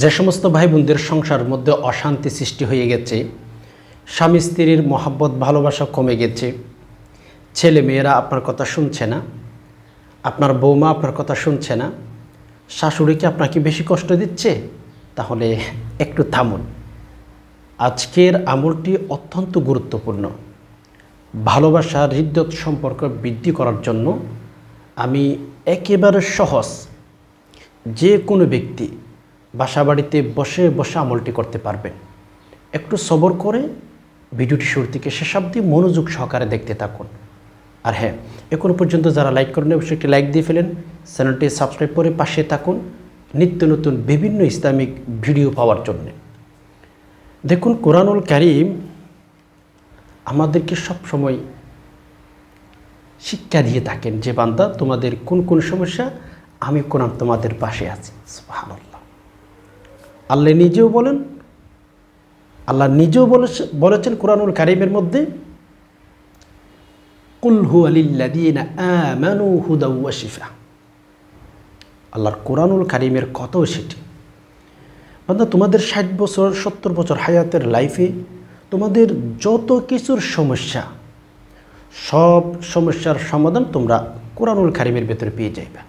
যে সমস্ত ভাই বোনদের সংসার মধ্যে অশান্তি সৃষ্টি হয়ে গেছে, স্বামী স্ত্রীর মহাব্বত, ভালোবাসা কমে গেছে, ছেলে মেয়েরা আপনার কথা শুনছে না, আপনার বৌমা আপনার কথা শুনছে না শাশুড়িকে আপনাকে বেশি কষ্ট দিচ্ছে? তাহলে একটু থামুন। আজকের আমলটি অত্যন্ত গুরুত্বপূর্ণ। ভালোবাসা, হৃদ্যত সম্পর্ক বৃদ্ধি করার জন্য আমি একেবারে সহজ যে কোনো ব্যক্তি বাসা বাড়িতে বসে বসে আমলটি করতে পারবেন একটু সবর করে ভিডিওটি শুরু থেকে শেষ অবধি মনোযোগ সহকারে দেখতে থাকুন। আর হ্যাঁ এখনও পর্যন্ত যারা লাইক করেন অবশ্যই একটি লাইক দিয়ে ফেলেন। চ্যানেলটি সাবস্ক্রাইব করে পাশে থাকুন। নিত্য নতুন বিভিন্ন ইসলামিক ভিডিও পাওয়ার জন্যে। দেখুন, কোরআনুল কারিম আমাদেরকে সব সময় শিক্ষা দিয়ে থাকেন যে, বান্দা, তোমাদের কোন কোন সমস্যা, আমি কোরআন তোমাদের পাশে আছি। সুবহানাল্লাহ। আল্লাহ নিজেও বলেন, আল্লাহ নিজেও বলেছেন কোরআনুল কারিমের মধ্যে, কুল হু আলিল্লাদিন আল্লাহর কোরআনুল কারিমের কত সেটি। বান্দা তোমাদের ষাট বছর, সত্তর বছর হায়াতের লাইফে তোমাদের যত কিছুর সমস্যা, সব সমস্যার সমাধান তোমরা কোরআনুল কারিমের ভেতরে পেয়ে যাইবে।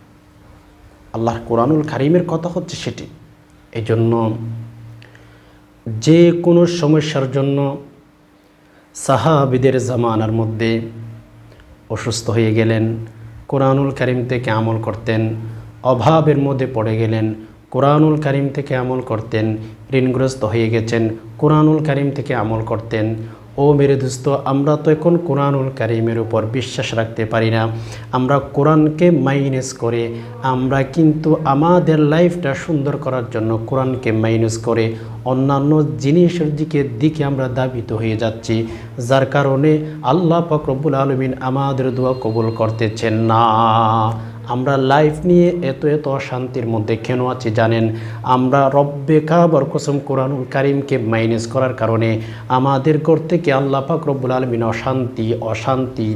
আল্লাহর কোরআনুল কারিমের কথা হচ্ছে সেটি। এই জন্য যে কোনো সমস্যার জন্য সাহাবিদের জামানার মধ্যে অসুস্থ হয়ে গেলেন, কোরআনুল করিম থেকে আমল করতেন, অভাবের মধ্যে পড়ে গেলেন, কোরআনুল করিম থেকে আমল করতেন, ঋণগ্রস্ত হয়ে গেছেন, কোরআনুল করিম থেকে আমল করতেন ও মেরে দোস্ত আমরা তো এখন কোরআনুল কারিমের উপর বিশ্বাস রাখতে পারি না। আমরা কোরআনকে মাইনাস করে, আমরা কিন্তু আমাদের লাইফটা সুন্দর করার জন্য কোরআনকে মাইনাস করে, অন্যান্য জিনিসের দিকে দিকে আমরা দাবিত হয়ে যাচ্ছি। যার কারণে আল্লাহ ফকরবুল আলমিন আমাদের দোয়া কবুল করতেছেন না। আমরা লাইফ নিয়ে এত এত অশান্তির মধ্যে কেন আছি জানেন? আমরা রব্বে কাবর কসম কোরআনুল কারিমকে মাইনাস করার কারণে আমাদের ঘর থেকে আল্লাহ পাক রব্বুল আলমিন অশান্তি অশান্তি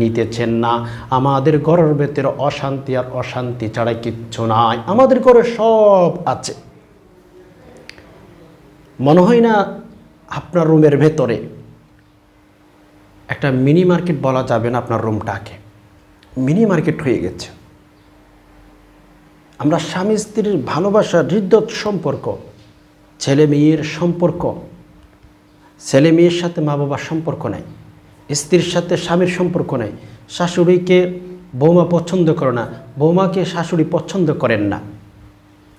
নিতেছেন না। আমাদের ঘরের ভেতরে অশান্তি আর অশান্তি ছাড়া কিচ্ছু নাই। আমাদের ঘরে সব আছে। মনে হয় না আপনার রুমের ভেতরে একটা মিনি মার্কেট বলা যাবে না আপনার রুমটাকে? মিনি মার্কেট হয়ে গেছে। আমরা স্বামী স্ত্রীর ভালোবাসা হৃদ্যত সম্পর্ক, ছেলে মেয়ের সম্পর্ক, ছেলে মেয়ের সাথে মা বাবার সম্পর্ক নাই, স্ত্রীর সাথে স্বামীর সম্পর্ক নাই, শাশুড়িকে বৌমা পছন্দ করে না, বৌমাকে শাশুড়ি পছন্দ করেন না,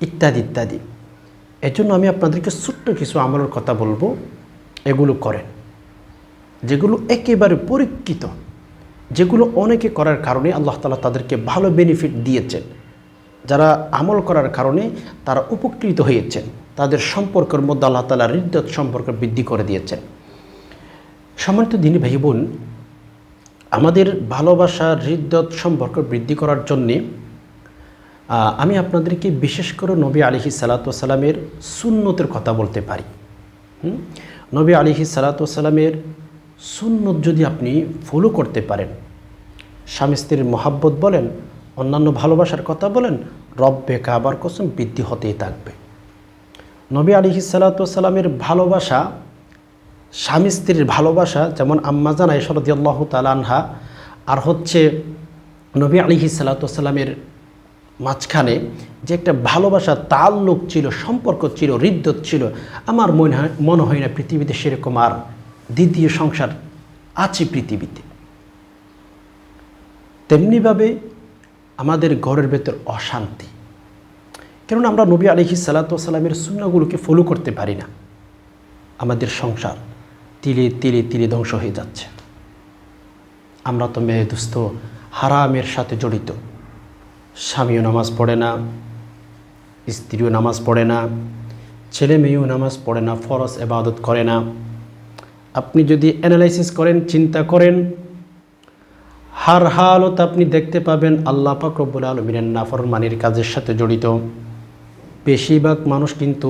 ইত্যাদি ইত্যাদি। এজন্য আমি আপনাদেরকে ছোট্ট কিছু আমলের কথা বলব। এগুলো করেন। যেগুলো একেবারে পরীক্ষিত, যেগুলো অনেকে করার কারণে আল্লাহ তালা তাদেরকে ভালো বেনিফিট দিয়েছেন। যারা আমল করার কারণে তারা উপকৃত হয়েছেন। তাদের সম্পর্কের মধ্যে আল্লাহ তালা হৃদ্যত সম্পর্ক বৃদ্ধি করে দিয়েছেন। সম্মানিত দিনী ভাই বোন আমাদের ভালোবাসা হৃদ্যত সম্পর্ক বৃদ্ধি করার জন্যে আমি আপনাদেরকে বিশেষ করে নবী আলিহি সালাতামের সুন্নতের কথা বলতে পারি? নবী আলিহি সালাতামের সুন্নত যদি আপনি ফলো করতে পারেন, স্বামী স্ত্রীর মহাব্বত বলেন অন্যান্য ভালোবাসার কথা বলেন, রব্বে কাবার কসম বৃদ্ধি হতেই থাকবে। নবী আলিহি সালাতামের ভালোবাসা, স্বামী স্ত্রীর ভালোবাসা, যেমন আম্মাজান আল্লাহ তালানহা আর হচ্ছে নবী আলিহি সালাতামের মাঝখানে যে একটা ভালোবাসা তাল্লুক ছিল, সম্পর্ক ছিল, হৃদ্যত ছিল, আমার মনে হয় মনে হয় না পৃথিবীতে সেরকম আর দ্বিতীয় সংসার আছে পৃথিবীতে। তেমনিভাবে আমাদের ঘরের ভেতর অশান্তি। কেননা আমরা নবী আলিহি সালাতামের সুন্নাগুলোকে ফলো করতে পারি না। আমাদের সংসার তিলে তিলে তিলে ধ্বংস হয়ে যাচ্ছে। আমরা তো মেয়ে দুস্থ হারামের সাথে জড়িত। স্বামীও নামাজ পড়ে না, স্ত্রীও নামাজ পড়ে না, ছেলে মেয়েও নামাজ পড়ে না, ফরজ এবাদত করে না। আপনি যদি অ্যানালাইসিস করেন, চিন্তা করেন হার হালত আপনি দেখতে পাবেন আল্লাহ পাক রব্বুল আলমিনের নাফরমানির কাজের সাথে জড়িত। বেশিরভাগ মানুষ কিন্তু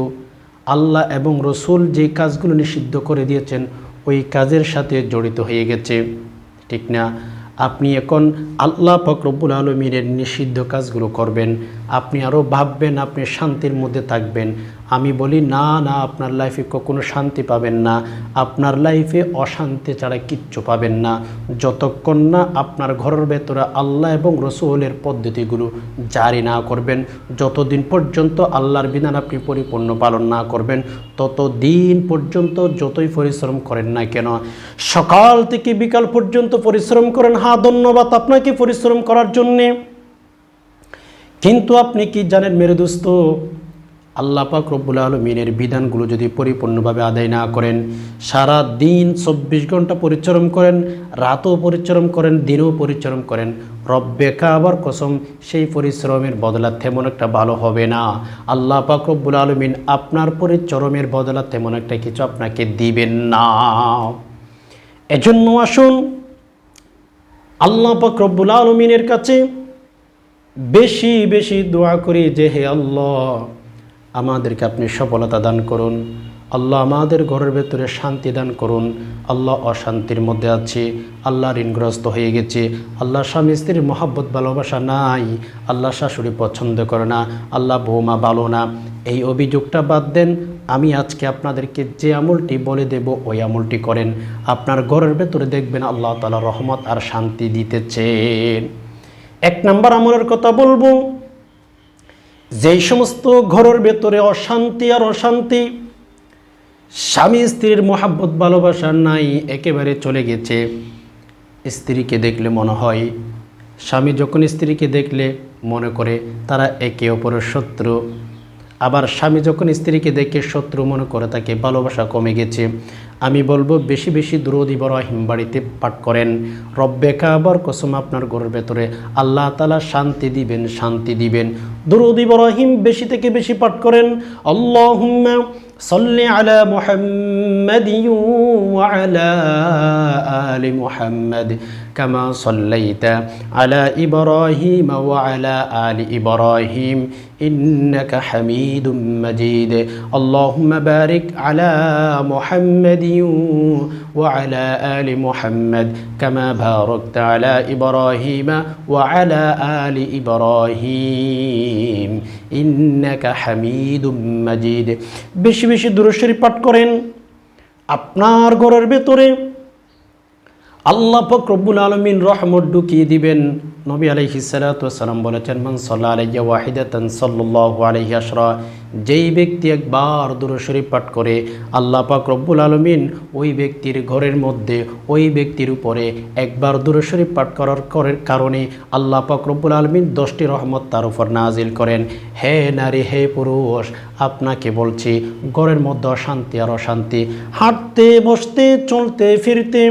আল্লাহ এবং রসুল যে কাজগুলো নিষিদ্ধ করে দিয়েছেন, ওই কাজের সাথে জড়িত হয়ে গেছে। ঠিক না? আপনি এখন আল্লাহ ফকরবুল আলমিনের নিষিদ্ধ কাজগুলো করবেন, আপনি আরও ভাববেন, আপনি শান্তির মধ্যে থাকবেন। আমি বলি, না না, আপনার লাইফে কখনো শান্তি পাবেন না। আপনার লাইফে অশান্তি ছাড়া কিচ্ছু পাবেন না। যতক্ষণ না আপনার ঘরের ভেতরে আল্লাহ এবং রসুলের পদ্ধতিগুলো জারি না করবেন, যতদিন পর্যন্ত আল্লাহর বিধান আপনি পরিপূর্ণ পালন না করবেন, ততদিন পর্যন্ত যতই পরিশ্রম করেন না কেন, সকাল থেকে বিকাল পর্যন্ত পরিশ্রম করেন। হ্যাঁ ধন্যবাদ আপনাকে পরিশ্রম করার জন্যে। কিন্তু আপনি কি জানেন মেরে দোস্ত আল্লাহ পাক রব্বুল আলমিনের বিধানগুলো যদি পরিপূর্ণভাবে আদায় না করেন, সারা দিন চব্বিশ ঘণ্টা পরিশ্রম করেন, রাতও পরিশ্রম করেন, দিনও পরিশ্রম করেন, রব্বে কাবার কসম সেই পরিশ্রমের বদলা তেমন একটা ভালো হবে না। আল্লাহ পাক রব্বুল আলমিন আপনার পরিচরমের বদলা তেমন একটা কিছু আপনাকে দিবেন না। এজন্য আসুন, আল্লাহ পাক রব্বুল আলমিনের কাছে বেশি বেশি দোয়া করি যে, হে আল্লাহ আমাদেরকে আপনি সফলতা দান করুন। আল্লাহ আমাদের ঘরের ভেতরে শান্তি দান করুন। আল্লাহ অশান্তির মধ্যে আছে, আল্লাহ ঋণগ্রস্ত হয়ে গেছে, আল্লাহ স্বামী স্ত্রীর মহাব্বত, ভালোবাসা নাই, আল্লাহ শাশুড়ি পছন্দ করে না, আল্লাহ বৌমা ভালো না। এই অভিযোগটা বাদ দেন, আমি আজকে আপনাদেরকে যে আমলটি বলে দেব, ওই আমলটি করেন। আপনার ঘরের ভেতরে দেখবেন আল্লাহ তালা রহমত আর শান্তি দিতেছেন। এক নাম্বার আমলের কথা বলব যেই সমস্ত ঘরের ভেতরে অশান্তি আর অশান্তি, স্বামী স্ত্রীর মহাব্বত, ভালোবাসা নাই, একেবারে চলে গেছে। স্ত্রীকে দেখলে মনে হয়, স্বামী যখন স্ত্রীকে দেখলে মনে করে তারা একে অপরের শত্রু। আবার স্বামী যখন স্ত্রীকে দেখে শত্রু মনে করে তাকে ভালোবাসা কমে গেছে, আমি বলব বেশি বেশি দুরুদ ইব্রাহিম বাড়িতে পাঠ করেন। রব্বে কাবার কসম আপনার ঘরের ভেতরে আল্লাহ তালা শান্তি দিবেন শান্তি দিবেন। দুরুদ ইব্রাহিম বেশি থেকে বেশি পাঠ করেন, আল্লাহুম্মা সাল্লি আলা মুহাম্মাদিন ওয়া আলা আলি মুহাম্মাদ। كما صليت على إبراهيم وعلى آل إبراهيم إنك حميد مجيد اللهم بارك على محمد وعلى آل محمد كما باركت على إبراهيم وعلى آل إبراهيم إنك حميد مجيد বেশি বেশি দুরুশরী পাঠ করেন আপনার ঘরের ভেতরে আল্লাহ ফকরবুল আলমিন রহমত ঢুকিয়ে দিবেন। নবী আলহি সালাতাম বলেছেন, মান সাল্লাহ আলাইয়া ওয়াহিদাতান সাল্লাহ আলহি আসরা যেই ব্যক্তি একবার শরীফ পাঠ করে আল্লাহ পাক রব্বুল আলমিন ওই ব্যক্তির ঘরের মধ্যে, ওই ব্যক্তির উপরে একবার শরীফ পাঠ করার করার কারণে আল্লাহ পাক রব্বুল আলমিন দশটি রহমত তার উপর নাজিল করেন। হে নারী, হে পুরুষ, আপনাকে বলছি, ঘরের মধ্যে অশান্তি আর অশান্তি, হাঁটতে, বসতে, চলতে, ফিরতে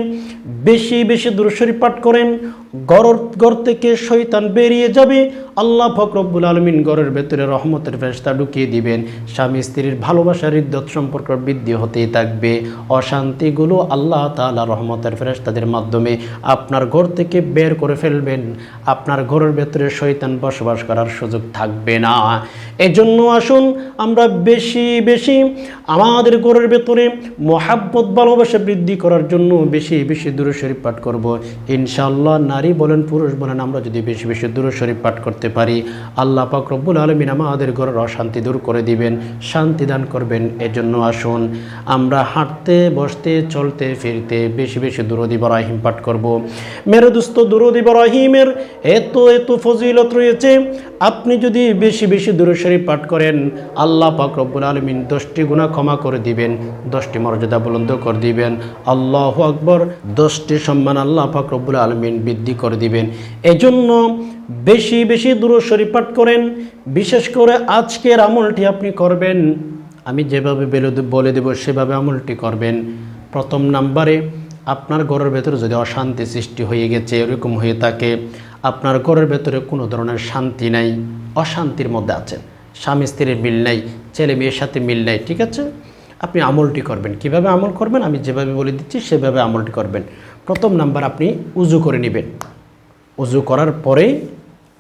বেশি বেশি শরীফ পাঠ করেন। গর গড় থেকে শৈতান বেরিয়ে যাবে আল্লাহ ফকরব্বুল আলমিন গড়ের ভেতরে রহমতের ফেরস্তা ঢুকিয়ে দিবেন। স্বামী স্ত্রীর ভালোবাসার ইদ্যত সম্পর্ক বৃদ্ধি হতেই থাকবে। অশান্তিগুলো আল্লাহ তালা রহমতের ফেরস্তাদের মাধ্যমে আপনার ঘর থেকে বের করে ফেলবেন। আপনার ঘরের ভেতরে শৈতান বসবাস করার সুযোগ থাকবে না। এজন্য আসুন আমরা বেশি বেশি আমাদের ঘরের ভেতরে মহাব্বত, ভালোবাসা বৃদ্ধি করার জন্য বেশি বেশি দূরে শরীফ পাঠ করব। ইনশাআল্লাহ নারী বলেন, পুরুষ বলেন, আমরা যদি বেশি বেশি দূরে শরীফ পাঠ করতে পারি। আল্লাহ পাক রব্বুল আলমিন আমাদের ঘরের অশান্তি দূর করে দিবেন, শান্তি দান করবেন। এজন্য আসুন, আমরা হাঁটতে, বসতে, চলতে, ফিরতে বেশি বেশি দুরুদ ইব্রাহিম পাঠ করব। মেরে দুস্থ দুরুদ ইব্রাহিমের এত এত ফজিলত রয়েছে, আপনি যদি বেশি বেশি দূরে শরীফ পাঠ করেন, আল্লাহ পাক রব্বুল আলমিন দশটি গুণা ক্ষমা করে দিবেন, দশটি মর্যাদা বুলন্দ করে দিবেন, আল্লাহ আকবর দশটি সম্মান আল্লাহ পাক রব্বুল আলমিন বৃদ্ধি করে দিবেন। এজন্য বেশি বেশি দূর শরীফ পাঠ করেন। বিশেষ করে আজকের আমলটি আপনি করবেন। আমি যেভাবে বেলে- দেব, সেভাবে আমলটি করবেন। প্রথম নাম্বারে, আপনার ঘরের ভেতরে যদি অশান্তি সৃষ্টি হয়ে গেছে, এরকম হয়ে থাকে, আপনার ঘরের ভেতরে কোনো ধরনের শান্তি নাই, অশান্তির মধ্যে আছেন। স্বামী স্ত্রীর মিল নাই, ছেলে মেয়ের সাথে মিল নাই, ঠিক আছে? আপনি আমলটি করবেন। কীভাবে আমল করবেন? আমি যেভাবে বলে দিচ্ছি, সেভাবে আমলটি করবেন। প্রথম নাম্বার আপনি উজু করে নেবেন। উজু করার পরে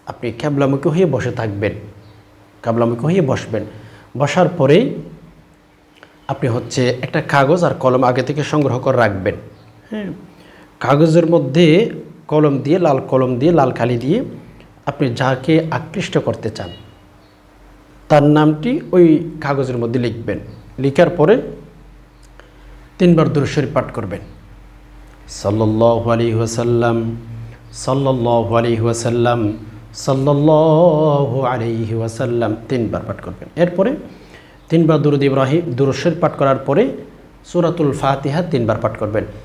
আপনি ক্যাবলামুখী হয়ে বসে থাকবেন। ক্যাবলামুখী হয়ে বসবেন। বসার পরেই আপনি হচ্ছে একটা কাগজ আর কলম আগে থেকে সংগ্রহ করে রাখবেন। হ্যাঁ কাগজের মধ্যে কলম দিয়ে, লাল কলম দিয়ে, লাল কালি দিয়ে আপনি যাকে আকৃষ্ট করতে চান, তার নামটি ওই কাগজের মধ্যে লিখবেন। লিখার পরে তিনবার দুরুশরীফ পাঠ করবেন। সাল্লাল্লাহু আলাইহি ওয়াসাল্লাম, সাল্লাল্লাহু আলাইহি ওয়াসাল্লাম সাল্লাল্লাহু আলহি ওয়াসাল্লাম তিনবার পাঠ করবেন। এরপরে তিনবার দুরুদ ইব্রাহিম দুরুশের পাঠ করার পরে সুরাতুল ফাতিহা তিনবার পাঠ করবেন।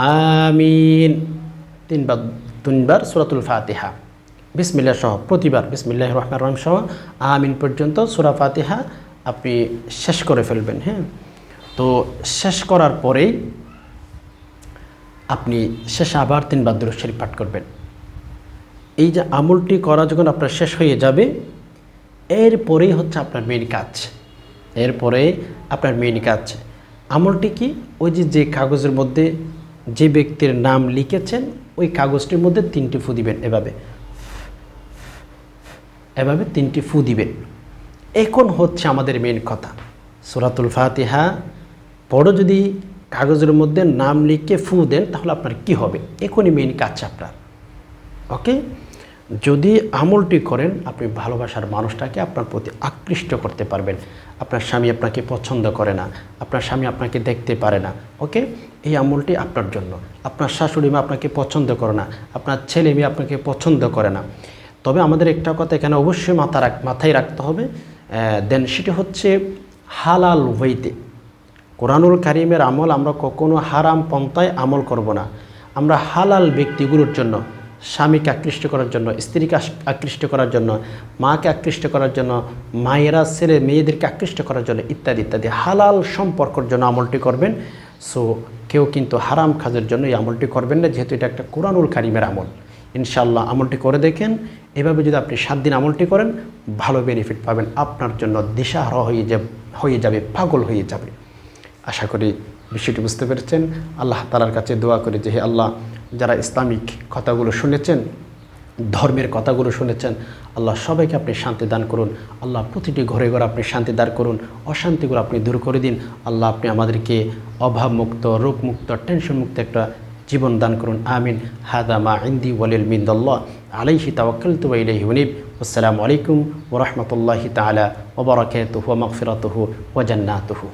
আমিন। তিনবার তিনবার সুরাতুল ফাতিহা। বিসমিল্লা সহ, প্রতিবার বিসমিল্লাহ রহমান রহিম সহ আমিন পর্যন্ত সুরা ফাতিহা আপনি শেষ করে ফেলবেন হ্যাঁ? তো শেষ করার পরেই আপনি শেষ আবার তিনবার দুরূদ শরীফ পাঠ করবেন। এই যে আমলটি করা যখন আপনার শেষ হয়ে যাবে, এরপরেই হচ্ছে আপনার মেন কাজ। এরপরে আপনার মেন কাজ। আমলটি কি? ওই যে যে কাগজের মধ্যে যে ব্যক্তির নাম লিখেছেন, ওই কাগজটির মধ্যে তিনটি ফু দিবেন এভাবে। এভাবে তিনটি ফু দিবেন। এখন হচ্ছে আমাদের মেন কথা? সুরাতুল ফাতিহা। বড় যদি কাগজের মধ্যে নাম লিখে ফু দেন, তাহলে আপনার কি হবে? এখনই মেন কাজ আপনার। ওকে? যদি আমলটি করেন, আপনি ভালোবাসার মানুষটাকে আপনার প্রতি আকৃষ্ট করতে পারবেন। আপনার স্বামী আপনাকে পছন্দ করে না। আপনার স্বামী আপনাকে দেখতে পারে না। ওকে? এই আমলটি আপনার জন্য। আপনার শাশুড়ি মা আপনাকে পছন্দ করে না, আপনার ছেলে মেয়ে আপনাকে পছন্দ করে না। তবে আমাদের একটা কথা এখানে অবশ্যই মাথা রাখ, মাথায় রাখতে হবে। দেন সেটি হচ্ছে হালাল ওয়েতে কোরআনুল কারিমের আমল আমরা কখনো হারাম পন্থায় আমল করব না। আমরা হালাল ব্যক্তিগুলোর জন্য, স্বামীকে আকৃষ্ট করার জন্য, স্ত্রীকে আকৃষ্ট করার জন্য, মাকে আকৃষ্ট করার জন্য, মায়েরা, ছেলে মেয়েদেরকে আকৃষ্ট করার জন্য ইত্যাদি ইত্যাদি হালাল সম্পর্কের জন্য আমলটি করবেন। সো কেউ কিন্তু হারাম কাজের জন্য এই আমলটি করবেন না, যেহেতু এটা একটা কোরআনুল কারিমের আমল। ইনশাল্লাহ আমলটি করে দেখেন, এভাবে যদি আপনি সাত দিন আমলটি করেন, ভালো বেনিফিট পাবেন, আপনার জন্য দিশাহারা হয়ে যাবে হয়ে যাবে, পাগল হয়ে যাবে। আশা করি বিষয়টি বুঝতে পেরেছেন। আল্লাহ তালার কাছে দোয়া করি যে, হে আল্লাহ, যারা ইসলামিক কথাগুলো শুনেছেন ধর্মের কথাগুলো শুনেছেন। আল্লাহ সবাইকে আপনি শান্তি দান করুন। আল্লাহ প্রতিটি ঘরে ঘরে আপনি শান্তি দান করুন। অশান্তিগুলো আপনি দূর করে দিন। আল্লাহ আপনি আমাদেরকে অভাবমুক্ত, রোগমুক্ত, টেনশনমুক্ত একটা জীবন দান করুন। আমিন। হাদা মা ইন্দি ওয়ালিল মিন্দাল্লাহ। আলাইহি তাওয়াক্কালতু ওয়া ইলাইহি উনিব। আসসালামু আলাইকুম ওয়া রাহমাতুল্লাহি তাআলা ওয়া বারাকাতুহু ওয়া মাগফিরাতুহু ওয়া জান্নাতুহু।